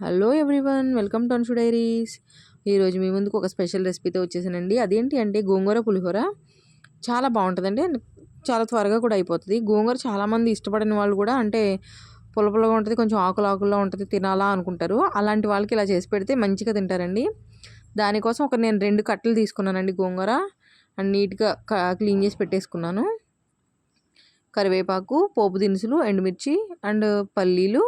Hello everyone welcome to Anshu diaries. ఈరోజు మీ ముందుకు ఒక స్పెషల్ రెసిపీతో వచ్చేసానండి. అదేంటి అంటే గోంగూర పులిహోర. చాలా బాగుంటుందండి చాలా త్వరగా కూడా అయిపోతుంది. గోంగూర చాలామంది ఇష్టపడిన వాళ్ళు కూడా అంటే పులపులగా ఉంటుంది కొంచెం ఆకులు ఆకుల్లో ఉంటుంది తినాలా అనుకుంటారు. అలాంటి వాళ్ళకి ఇలా చేసి పెడితే మంచిగా తింటారండి. దానికోసం ఒక నేను రెండు కట్టలు తీసుకున్నానండి గోంగూర. అండ్ నీట్గా క్లీన్ చేసి పెట్టేసుకున్నాను. కరివేపాకు పోపు దినుసులు ఎండుమిర్చి అండ్ పల్లీలు.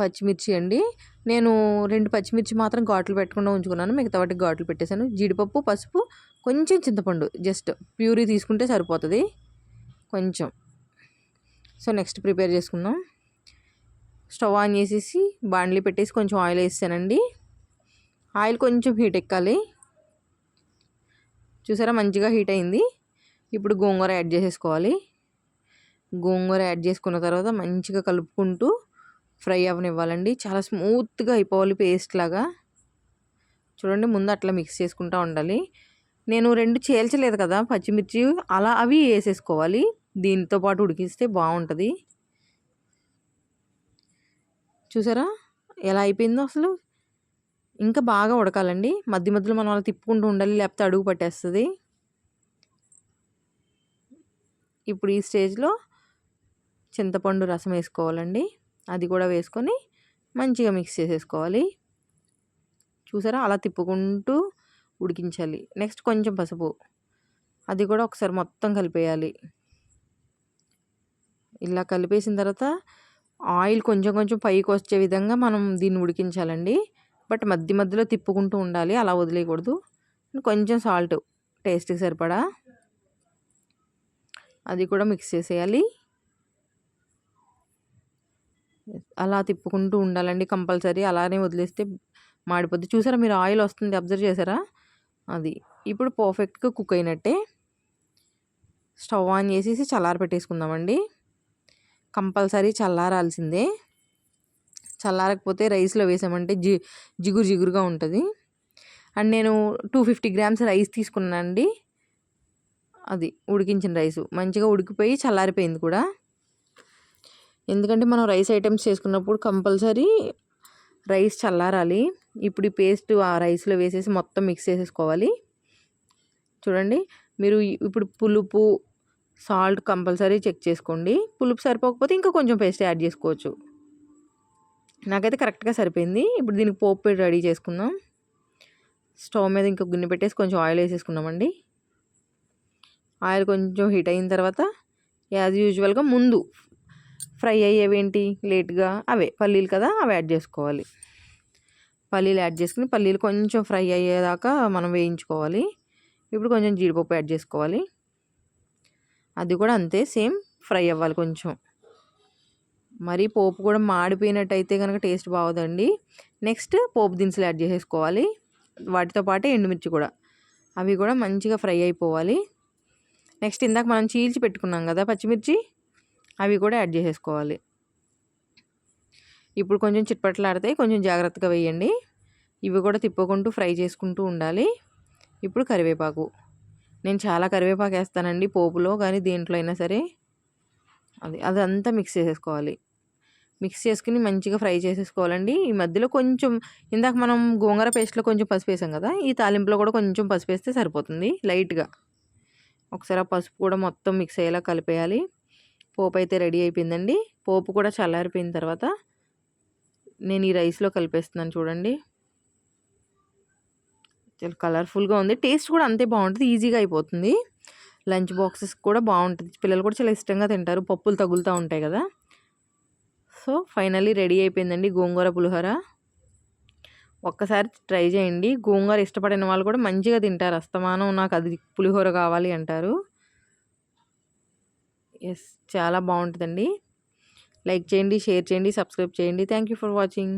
పచ్చిమిర్చి అండి. నేను రెండు పచ్చిమిర్చి మాత్రం ఘాట్లు పెట్టకుండా ఉంచుకున్నాను. మిగతా వాటికి ఘాట్లు పెట్టేశాను. జీడిపప్పు పసుపు కొంచెం చింతపండు. జస్ట్ ప్యూరీ తీసుకుంటే సరిపోతుంది. కొంచెం. సో నెక్స్ట్ ప్రిపేర్ చేసుకుందాం. స్టవ్ ఆన్ చేసేసి బాండ్లీ పెట్టేసి కొంచెం ఆయిల్ వేసానండి ఆయిల్ కొంచెం హీట్ ఎక్కాలి. చూసారా మంచిగా హీట్ అయింది. ఇప్పుడు గోంగూర యాడ్ చేసేసుకోవాలి. గోంగూర యాడ్ చేసుకున్న తర్వాత మంచిగా కలుపుకుంటూ ఫ్రై అవ్వనివ్వాలండి చాలా స్మూత్గా అయిపోవాలి పేస్ట్ లాగా. చూడండి ముందు అట్లా మిక్స్ చేసుకుంటూ ఉండాలి. నేను రెండు చేల్చలేదు కదా పచ్చిమిర్చి అలా అవి వేసేసుకోవాలి. దీంతో పాటు ఉడికిస్తే బాగుంటుంది. చూసారా? ఎలా అయిపోయిందో అసలు. ఇంకా బాగా ఉడకాలండి. మధ్య మధ్యలో మనం అలా తిప్పుకుంటూ ఉండాలి లేకపోతే అడుగు పట్టేస్తుంది. ఇప్పుడు ఈ స్టేజ్లో చింతపండు రసం వేసుకోవాలండి. అది కూడా వేసుకొని మంచిగా మిక్స్ చేసేసుకోవాలి. చూసారా? అలా తిప్పుకుంటూ ఉడికించాలి. నెక్స్ట్ కొంచెం పసుపు. అది కూడా ఒకసారి మొత్తం కలిపేయాలి. ఇలా కలిపేసిన తర్వాత ఆయిల్ కొంచెం కొంచెం పైకి వచ్చే విధంగా మనం దీన్ని ఉడికించాలండి. బట్ మధ్య మధ్యలో తిప్పుకుంటూ ఉండాలి. అలా వదిలేయకూడదు. కొంచెం సాల్ట్ టేస్ట్కి సరిపడా. అది కూడా మిక్స్ చేసేయాలి. అలా తిప్పుకుంటూ ఉండాలండి కంపల్సరీ. అలానే వదిలేస్తే మాడిపోద్ది. చూసారా మీరు ఆయిల్ వస్తుంది అబ్జర్వ్ చేసారా అది ఇప్పుడు పర్ఫెక్ట్గా కుక్ అయినట్టే. స్టవ్ ఆన్ చేసేసి చల్లారి పెట్టేసుకుందామండి. కంపల్సరీ చల్లారాల్సిందే. చల్లారకపోతే రైస్లో వేసామంటే జి జిగురు జిగురుగా ఉంటుంది. అండ్ నేను టూ ఫిఫ్టీ గ్రామ్స్ రైస్ తీసుకున్నానండి. అది ఉడికించిన రైసు. మంచిగా ఉడికిపోయి చల్లారిపోయింది కూడా. ఎందుకంటే మనం రైస్ ఐటమ్స్ చేసుకున్నప్పుడు కంపల్సరీ రైస్ చల్లారాలి. ఇప్పుడు ఈ పేస్ట్ ఆ రైస్లో వేసేసి మొత్తం మిక్స్ చేసేసుకోవాలి. చూడండి మీరు ఇప్పుడు పులుపు సాల్ట్ కంపల్సరీ చెక్ చేసుకోండి. పులుపు సరిపోకపోతే ఇంకా కొంచెం పేస్ట్ యాడ్ చేసుకోవచ్చు. నాకైతే కరెక్ట్గా సరిపోయింది. ఇప్పుడు దీనికి పోపు రెడీ చేసుకుందాం. స్టవ్ మీద ఇంకా గిన్నె పెట్టేసి కొంచెం ఆయిల్ వేసేసుకున్నామండి ఆయిల్ కొంచెం హీట్ అయిన తర్వాత యాజ్ యూజువల్గా ముందు ఫ్రై అయ్యేవేంటి? లేట్గా అవే పల్లీలు కదా అవి యాడ్ చేసుకోవాలి. పల్లీలు యాడ్ చేసుకుని పల్లీలు కొంచెం ఫ్రై అయ్యేదాకా మనం వేయించుకోవాలి. ఇప్పుడు కొంచెం జీడిపప్పు యాడ్ చేసుకోవాలి. అది కూడా అంతే సేమ్ ఫ్రై అవ్వాలి కొంచెం. మరి పోపు కూడా మాడిపోయినట్టు అయితే కనుక టేస్ట్ బాగుందండి. నెక్స్ట్ పోపు దినుసులు యాడ్ చేసేసుకోవాలి. వాటితో పాటే ఎండుమిర్చి కూడా. అవి కూడా మంచిగా ఫ్రై అయిపోవాలి. నెక్స్ట్ ఇందాక మనం చీల్చి పెట్టుకున్నాం కదా పచ్చిమిర్చి? అవి కూడా యాడ్ చేసేసుకోవాలి. ఇప్పుడు కొంచెం చిట్పట్లాడతాయి. కొంచెం జాగ్రత్తగా వేయండి. ఇవి కూడా తిప్పుకుంటూ ఫ్రై చేసుకుంటూ ఉండాలి. ఇప్పుడు కరివేపాకు. నేను చాలా కరివేపాకు వేస్తానండి పోపులో కానీ దేంట్లో అయినా సరే. అది అదంతా మిక్స్ చేసేసుకోవాలి. మిక్స్ చేసుకుని మంచిగా ఫ్రై చేసేసుకోవాలండి. ఈ మధ్యలో కొంచెం ఇందాక మనం గోంగూర పేస్ట్లో కొంచెం పసుపు వేసాం కదా ఈ తాలింపులో కూడా కొంచెం పసుపు వేస్తే సరిపోతుంది లైట్గా. ఒకసారి ఆ పసుపు కూడా మొత్తం మిక్స్ అయ్యేలా కలిపేయాలి. పోపు అయితే రెడీ అయిపోయిందండి. పోపు కూడా చల్లారిపోయిన తర్వాత నేను ఈ రైస్లో కలిపేస్తున్నాను చూడండి. చాలా కలర్ఫుల్గా ఉంది. టేస్ట్ కూడా అంతే బాగుంటుంది ఈజీగా అయిపోతుంది. లంచ్ బాక్సెస్ కూడా బాగుంటుంది. పిల్లలు కూడా చాలా ఇష్టంగా తింటారు. పప్పులు తగులుతూ ఉంటాయి కదా. సో ఫైనల్లీ రెడీ అయిపోయిందండి గోంగూర పులిహోర. ఒక్కసారి ట్రై చేయండి. గోంగూర ఇష్టపడిన వాళ్ళు కూడా మంచిగా తింటారు. అస్తమానం నాకు అది పులిహోర కావాలి అంటారు. ఎస్ చాలా బాగుంటుందండి. లైక్ చేయండి షేర్ చేయండి సబ్స్క్రైబ్ చేయండి. Thank you for watching.